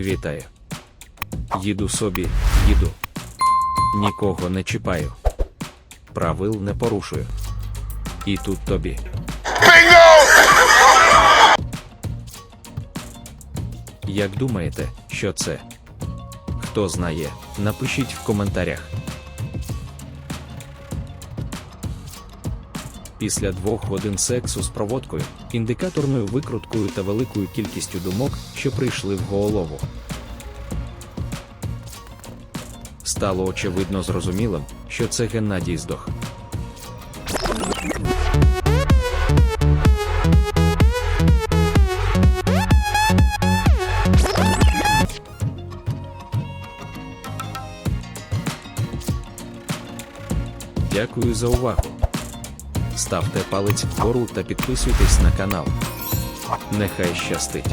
Вітаю. Їду собі, їду. Нікого не чіпаю. Правил не порушую. І тут тобі. Як думаєте, що це? Хто знає, напишіть в коментарях. Після двох годин сексу з проводкою, індикаторною викруткою та великою кількістю думок, що прийшли в голову. Стало очевидно зрозумілим, що це Геннадій здох. Дякую за увагу. Ставте палець вгору та підписуйтесь на канал. Нехай щастить!